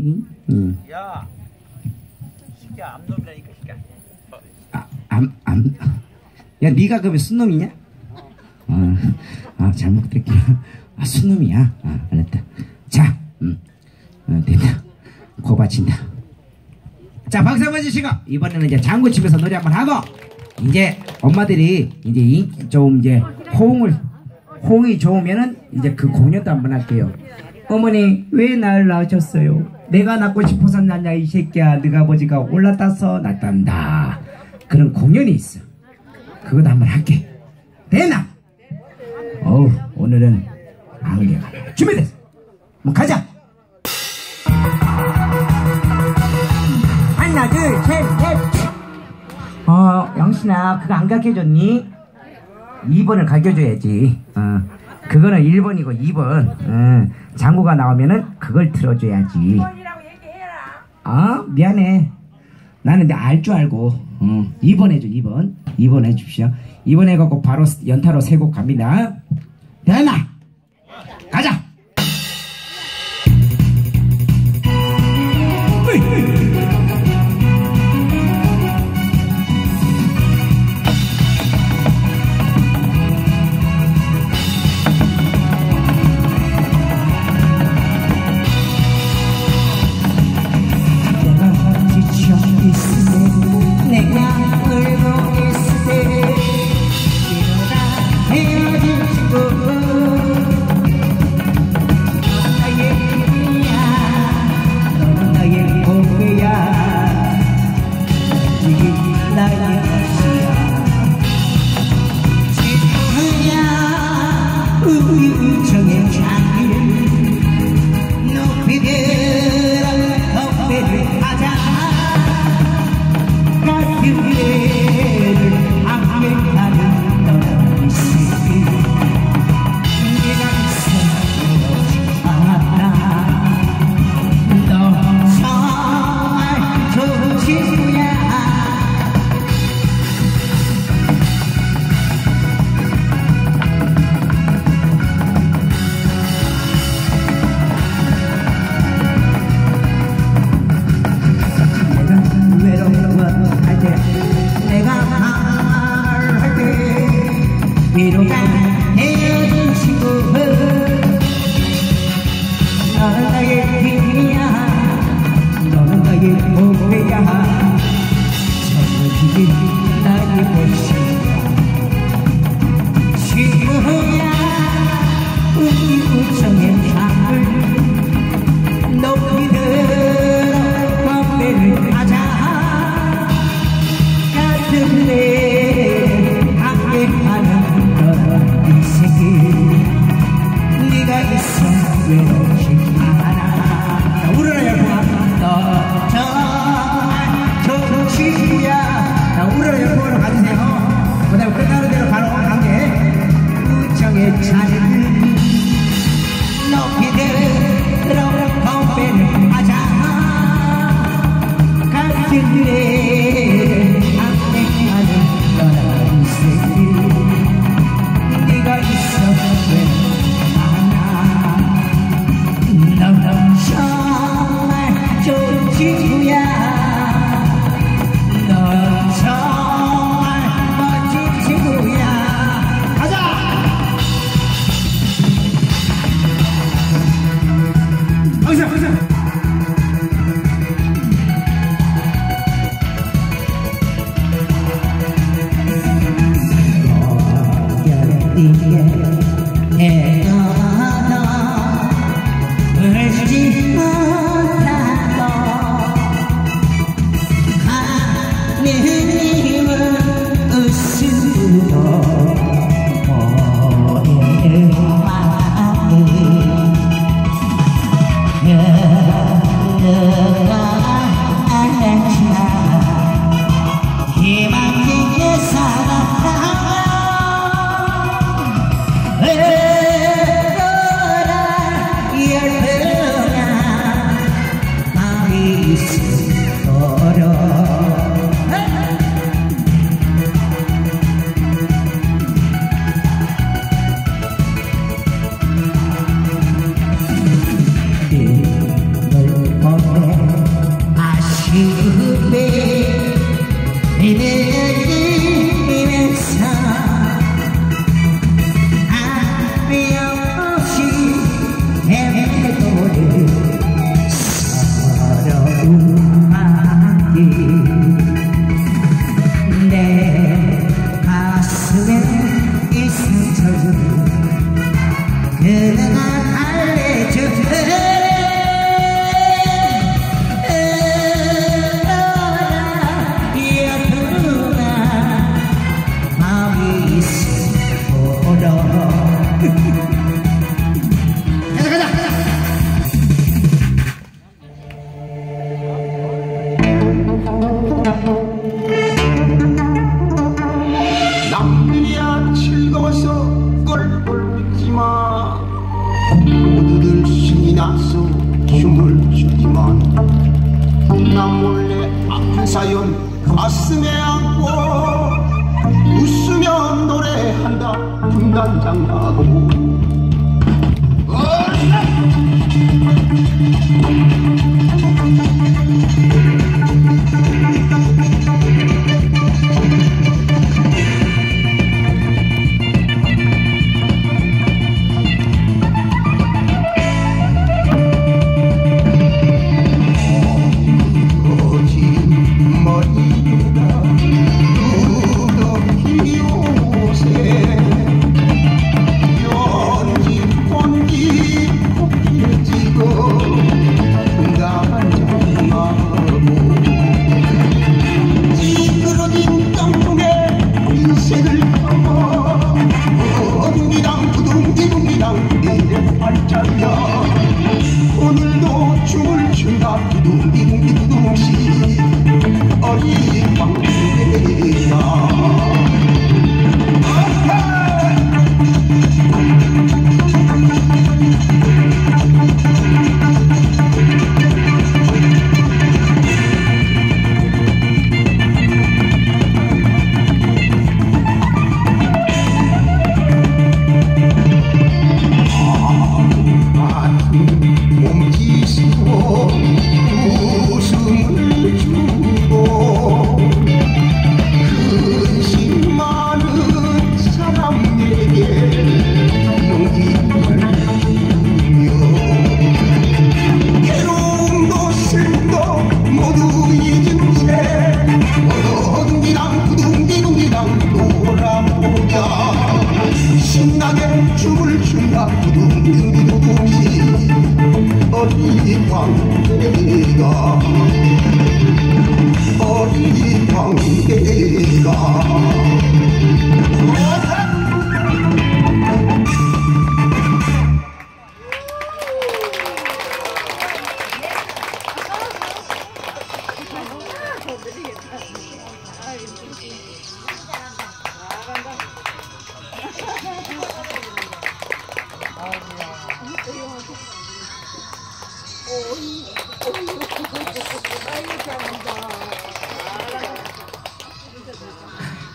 응. 야, 암 놈이라니까. 아, 암, 암. 야, 네가 그왜 순놈이냐? 어, 아, 잘못 들을게요. 아, 순놈이야. 아, 알았다. 자, 음, 어, 됐다. 고 바친다. 자, 박수 한번 주시고, 이번에는 이제 장구 집에서 노래 한번 하고, 이제 엄마들이 이제 인, 좀 이제 호응을, 호응이 좋으면은 이제 그 공연도 한번 할게요. 어머니, 왜 날 낳으셨어요? 내가 낳고 싶어서 낳냐, 이 새끼야. 너가 아버지가 올라타서 낳단다. 그런 공연이 있어. 그것도 한번 할게. 되나? 어우, 오늘은 안개가 준비됐어. 뭐 가자. 하나, 둘, 셋, 넷. 어, 영신아, 그거 안 가르쳐줬니? 2번을 가르쳐줘야지. 어, 그거는 1번이고 2번. 어, 장구가 나오면은 그걸 틀어줘야지. 아, 미안해. 나는 내 알 줄 알고. 어, 2번 해줘, 2번. 2번 해줍시오. 2번 해갖고 바로 연타로 세 곡 갑니다. 되나? 때 모두들 신이 나서 춤을 추지만 나 몰래 아픈 사연 가슴에 안고 웃으면 노래한다 분단장하고 어이!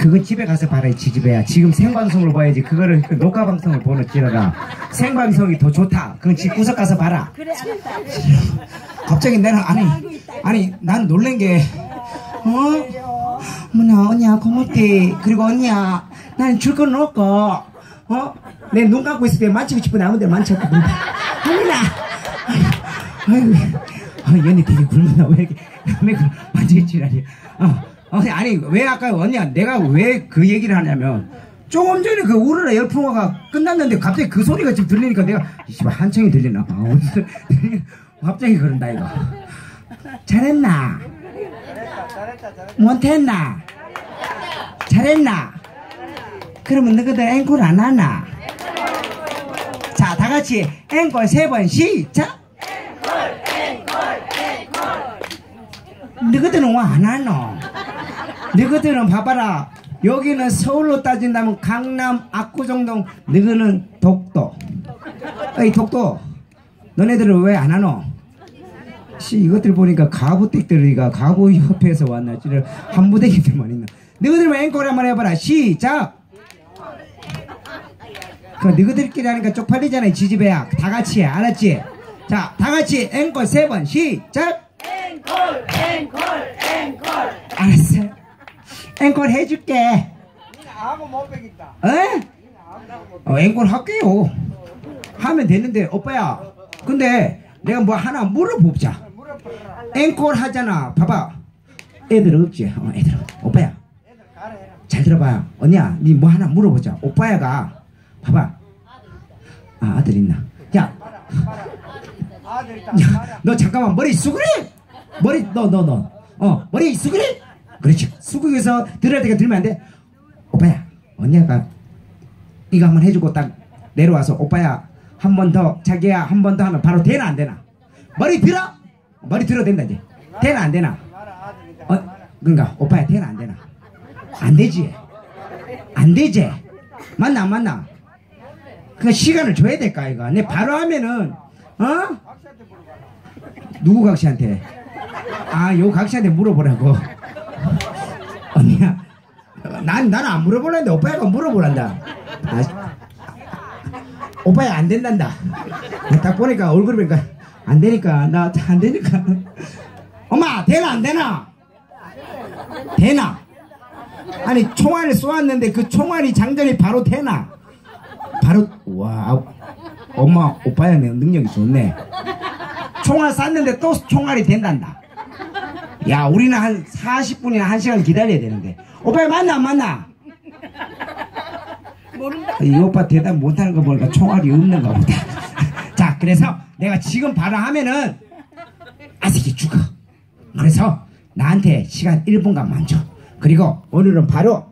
그거 집에 가서 봐라 이 지집애야. 지금 생방송을 봐야지 그거를 그 녹화 방송을 보는 지라가 생방송이 더 좋다. 그건 집 구석 가서 봐라. 그래 알았다. 갑자기 내가 아니 아니 난 놀란 게 어? 뭐냐 언니야 고맙대. 그리고 언니야 난 줄 건 없고 어? 내 눈 감고 있을 때 만지고 싶은 아무 데나 만졌거든. 언니나. 아이고 어, 연이 되게 굶는다 왜 이렇게 왜 그걸 만지기 지랄이 어, 아니 왜 아까 언니야 내가 왜 그 얘기를 하냐면 조금 전에 그 우르라 열풍화가 끝났는데 갑자기 그 소리가 지금 들리니까 내가 이씨발 한청이 들리나 아, 어디서. 갑자기 그런다 이거. 잘했나? 못했나? 잘했나? 그러면 너희들 앵콜 안 하나? 자 다같이 앵콜 세 번 시작. 너희들은 왜 안 하노 너희들은 봐봐라. 여기는 서울로 따진다면 강남 압구정동 너희는 독도. 어이 독도. 너네들은 왜 안 하노? 씨 이것들 보니까 가부댁들이가 가부협회에서 왔나? 한부대기들만 있나? 너희들 앵콜 한번 해봐라. 시작! 그 너희들끼리 하니까 쪽팔리잖아 이 지지배야. 다 같이 해. 알았지? 자 다 같이 앵콜 세 번. 시작! 앵콜 앵콜 앵콜. 알았어 앵콜 해줄게. 아무 못 배겠다. 에? 어, 앵콜 할게요. 하면 되는데 오빠야. 근데 내가 뭐 하나 물어보자. 앵콜 하잖아. 봐봐. 애들 없지? 어, 애들. 오빠야. 잘 들어봐요. 언니야 니 뭐 하나 물어보자. 오빠야가. 봐봐. 아 아들 있나? 야. 야, 너 잠깐만 머리 수그래 머리 너 너 너. 어 머리 수그래 그렇지 수그려서 들어야 되니까 들면 안 돼. 오빠야 언니가 이거 한번 해주고 딱 내려와서 오빠야 한 번 더 자기야 한 번 더 하면 바로 되나 안 되나? 머리 들어? 머리 들어 된다 이제. 되나 안 되나. 어 그러니까 오빠야 되나 안 되나? 안 되지. 안 되지. 맞나 안 맞나? 그 시간을 줘야 될까 이거. 내 바로 하면은 어? 누구 각시한테? 아 요 각시한테 물어보라고 언니야. 난 나는 안 물어보려는데 오빠가 물어보란다. 아, 오빠야 안 된단다. 딱 보니까 얼굴 보니까 안 되니까 나 안 되니까. 엄마 되나 안 되나? 되나? 아니 총알을 쏘았는데 그 총알이 장전이 바로 되나? 바로 와 엄마 오빠야 내 능력이 좋네. 총알 쐈는데 또 총알이 된단다 야 우리는 한 40분이나 1시간 기다려야 되는데. 오빠 만나 안 만나? 이 오빠 대답 못하는 거 보니까 총알이 없는가 보다. 자 그래서 내가 지금 바로 하면은 아새끼 죽어. 그래서 나한테 시간 1분간만 줘 그리고 오늘은 바로